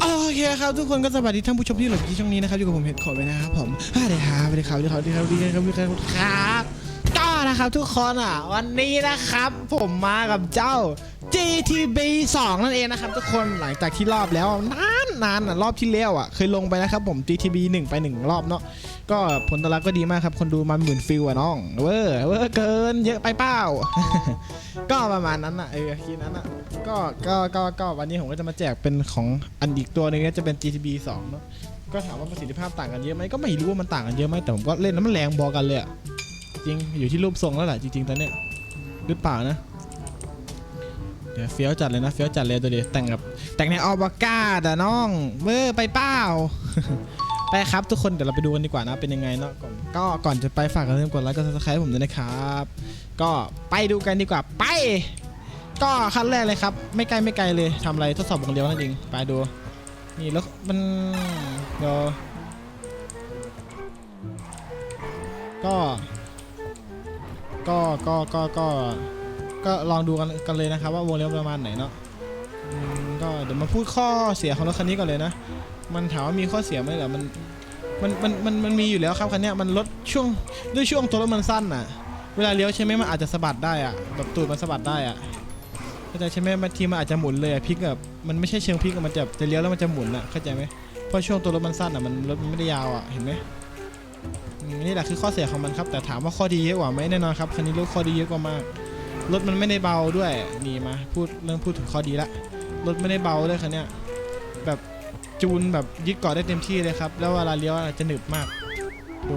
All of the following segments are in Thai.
โอเคครับทุกคนก็สวัสดีท่านผู้ชมที่หลบที่ช่องนี้นะครับอยู่กับผมเห็ดขอไปนะครับผมสวัสดีครับสวัสดีครับสวัสดีครับสวัสดีครับสวัสดีครับ นะครับทุกคนอะ วันนี้นะครับผมมากับเจ้า GTB 2 นั่นเองนะครับทุกคนหลังจากที่รอบแล้วนานนานอะรอบที่แล้วอะเคยลงไปนะครับผม GTB 1 ไป 1 รอบเนาะก็ผลตอบรับก็ดีมากครับ คนดูมาหมื่นฟิลอะน้องเวอร์เวอร์เกินเยอะไปเปล่า ก็ประมาณนั้นอะเออคิดนั้นอะก็ก็ก็ก็วันนี้ผมก็จะมาแจกเป็นของอันอีกตัวหนึงก็จะเป็น GTB 2 เนาะก็ถามว่าประสิทธิภาพต่างกันเยอะไหมก็ไม่รู้ว่ามันต่างกันเยอะไหมแต่ผมก็เล่นแล้วมันแรงบอกันเลยอะ จริงอยู่ที่รูปทรงแล้วแหละจริงๆตอนเนี้ยหรือเปล่านะเดี๋ยวเฟี้ยวจัดเลยนะเฟี้ยวจัดเลยตัวเดียวแต่งกับแต่งในออบากาดอะน้องเวอร์ไปเปล่าไปครับทุกคนเดี๋ยวเราไปดูกันดีกว่านะเป็นยังไงเนาะก็ก่อนจะไปฝากกดติดตามกดไลค์กดซับสไครต์ผมด้วยนะครับ ก็ไปดูกันดีกว่าไป ก็ขั้นแรกเลยครับ ไม่ไกลไม่ไกลเลยทำอะไรทดสอบวงเลี้ยวนั่นเองไปดูนี่แล้วมันเดี๋ยวก็ ก็ก็ก็ก็ก็ลองดูกันกันเลยนะครับว่าวงเลี้ยวประมาณไหนเนาะอืมก็เดี๋ยวมาพูดข้อเสียของรถคันนี้ก่อนเลยนะ มันถามว่ามีข้อเสียไหมเหรอมันมันมันมันมันมีอยู่แล้วครับคันเนี้ยมันลดช่วงด้วยช่วงตัวรถมันสั้นอะ เวลาเลี้ยวใช่ไหมมันอาจจะสะบัดได้อะแบบตูดมันสะบัดได้อะเข้าใจใช่ไหมบางทีมันอาจจะหมุนเลยอะพลิกแบบมันไม่ใช่เชิงพลิกอะมันจะจะเลี้ยวแล้วมันจะหมุนอะเข้าใจไหมเพราะช่วงตัวรถมันสั้นอะมันรถมันไม่ได้ยาวอะเห็นไหม นี่แหละคือข้อเสียของมันครับ แต่ถามว่าข้อดีเยอะกว่าไหมแน่นอนครับคันนี้รถข้อดีเยอะกว่ามากรถมันไม่ได้เบาด้วยนี่มาพูดเรื่องพูดถึงข้อดีละรถไม่ได้เบาเลยคันเนี้ยแบบจูนแบบยึดเกาะได้เต็มที่เลยครับ แล้วเวลาเลี้ยวจะหนึบมากดู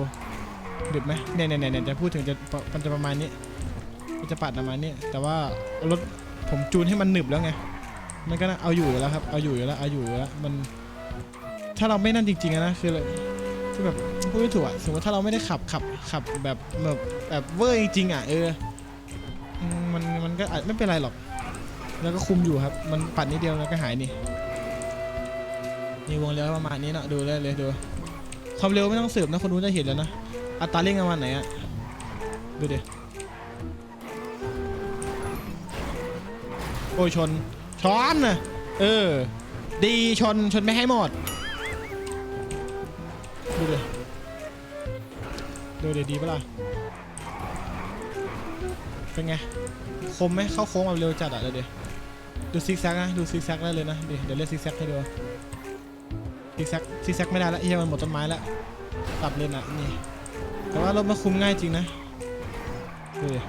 หนึบไหมเนี่ยเนี่ยเนี่ยจะพูดถึงจะมันจะประมาณนี้มันจะปัดประมาณนี้แต่ว่ารถผมจูนให้มันหนึบแล้วไงมันก็เอาอยู่แล้วครับเอาอยู่แล้วเอาอยู่แล้วมันถ้าเราไม่นั่นจริงๆนะคือเลย คือแบบพูดไม่ถูกอะสมมติถ้าเราไม่ได้ขับขับขับแบบแบบแบบเวอร์จริงๆอะเอออืมมันมันก็อาจไม่เป็นไรหรอก แล้วก็คุมอยู่ครับ มันปัดนิดเดียวแล้วก็หายนี่นี่วงเลี้ยวประมาณนี้เนอะดูได้เลยดู ความเร็วไม่ต้องสืบนะคนนู้จะเห็นแล้วนะอัตราเร่งประมาณไหนอะดูดิโอ้ยชนช้อนนะเออ ดีชนชนไม่ให้หมด ดูดิดีปะล่ะ เป็นไง คมไหมเข้าโค้งแบบเร็วจัดอะเดี๋ยวดิดูซิกแซกนะ ดูซิกแซกได้เลยนะ เดี๋ยวเดี๋ยวเล่นซิกแซกให้ดูซิกแซกซิกแซกไม่ได้แล้วเฮียมันหมดต้นไม้แล้วตับเลนอะนี่ แต่ว่ารถมันคุมง่ายจริงนะดูดิ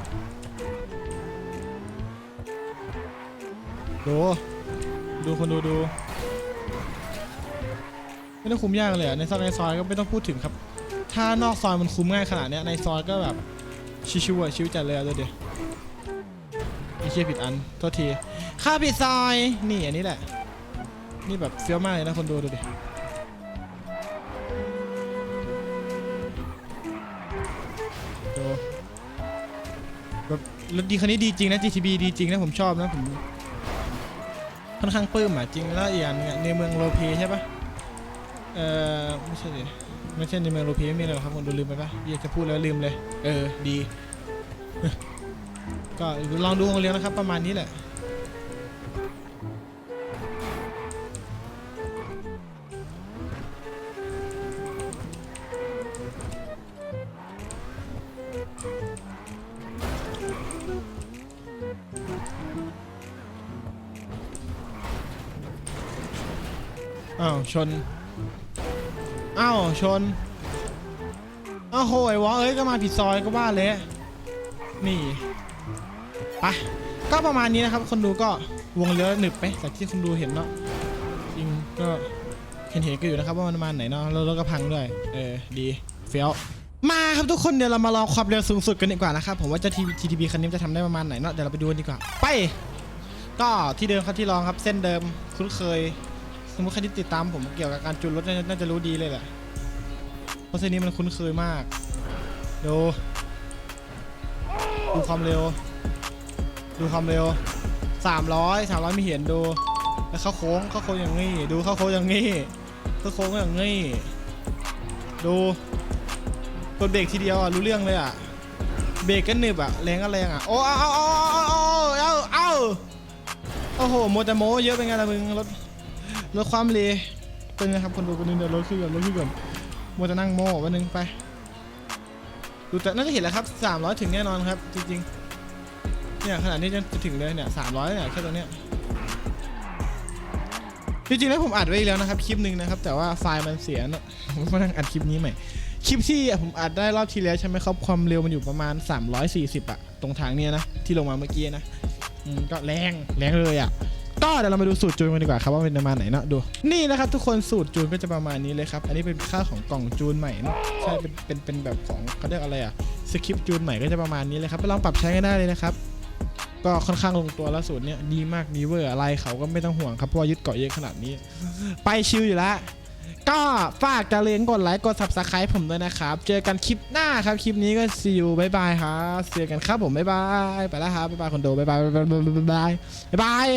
ดูดูคนดูดูไม่ต้องคุมยากเลยอะในซอยในซอยก็ไม่ต้องพูดถึงครับ ถ้านอกซอยมันคุ้มง่ายขนาดเนี้ยในซอยก็แบบชิวๆอะชิวจัดเลยอะดูดิไอ้เชี่ยผิดอันโทษทีข้าผิดซอยนี่อันนี้แหละ นี่แบบเฟี้ยวมากเลยนะคนดูดูดิดูแบบรถดีคันนี้ดีจริงนะ GTB ดีจริงนะผมชอบนะผมค่อนข้างปลื้มอะจริงแล้วอีกอย่างหนึงอะในเมืองโลเพใช่ปะเออไม่ใช่ดิ ไม่ใช่ในเมืองโลเพไม่มีอะไรหรอกครับคนดูลืมไปปะอยากจะพูดแล้วลืมเลย เออดี ก็ลองดูของเรียนนะครับ ประมาณนี้แหละอ้าวชน อ้าวชนอ้าวโหยวะเอ้ยก็มาผิดซอยก็ว่าเละนี่ไปก็ประมาณนี้นะครับ คนดูก็วงเลี้ยวหนึบไปจากที่คนดูเห็นเนาะจริงก็เห็นเห็นกันอยู่นะครับว่ามันมาไหนเนาะแล้วรถก็พังด้วย เออดีเฟี้ยวมาครับทุกคนเดี๋ยวเรามาลองความเร็วสูงสุดกันดีกว่านะครับผมว่าจะ GTB คันนี้จะทำได้ประมาณไหนเนาะเดี๋ยวเราไปดูกันดีกว่า ไป ก็ที่เดิมครับที่ลองครับเส้นเดิมคุ้นเคย สมมติใครที่ติดตามผมเกี่ยวกับการจูนรถน่าจะรู้ดีเลยแหละ เพราะเส้นนี้มันคุ้นเคยมาก ดูดูความเร็ว ดูความเร็ว 300 300ไม่เห็นดู แล้วเข้าโค้งเข้าโค้งอย่างงี้ ดูเข้าโค้งอย่างงี้เข้าโค้งอย่างงี้ ดูกดเบรกทีเดียวอะรู้เรื่องเลยอะ เบรกก็หนึบอะแรงก็แรงอะ โอ้เอาเอาเอาเอาเอาเอาโอ้โหโมแต่โมเยอะเป็นไงล่ะมึงรถ ลดความเร็วเป็นนะครับคนดูคนนึงเดี๋ยวลดขึ้นก่อนลดขึ้นก่อนมัวจะนั่งโม่วันนึงไปดูแต่น่าจะเห็นแล้วครับ300 ถึงแน่นอนครับ จริงๆเนี่ยขนาดนี้จะถึงเลยเนี่ย300เนี่ยแค่ตรงเนี้ยจริงๆแล้วผมอัดไว้แล้วนะครับคลิปหนึ่งนะครับ แต่ว่าไฟล์มันเสียนะผมก็นั่งอัดคลิปนี้ใหม่คลิปที่ผมอัดได้รอบที่แล้วใช่ไหมครับความเร็วมันอยู่ประมาณ 340อะตรงทางเนี้ยนะที่ลงมาเมื่อกี้นะก็แรงแรงเลยอะ ก็เดี๋ยวเรามาดูสูตรจูนกันดีกว่าครับว่าเป็นประมาณไหนเนาะดูนี่นะครับทุกคนสูตรจูนก็จะประมาณนี้เลยครับอันนี้เป็นค่าของกล่องจูนใหม่เนาะใช่เป็นเป็นเป็นแบบของเขาเรียกอะไรอะสคริปต์จูนใหม่ก็จะประมาณนี้เลยครับไปลองปรับใช้กันได้เลยนะครับก็ค่อนข้างลงตัวแล้วสูตรเนี้ยดีมากดีเวอร์อะไรเขาก็ไม่ต้องห่วงครับเพราะว่ายึดเกาะเยอะขนาดนี้ ไปชิลอยู่แล้วก็ฝากจะเลี้ยงกดไลค์กด subscribe ผมด้วยนะครับ เจอกันคลิปหน้าครับคลิปนี้ก็ see you บายบายครับเจอกันครับผมบายบายไปแล้วครับบายบายคนโดบายบายบายบายบายบายบาย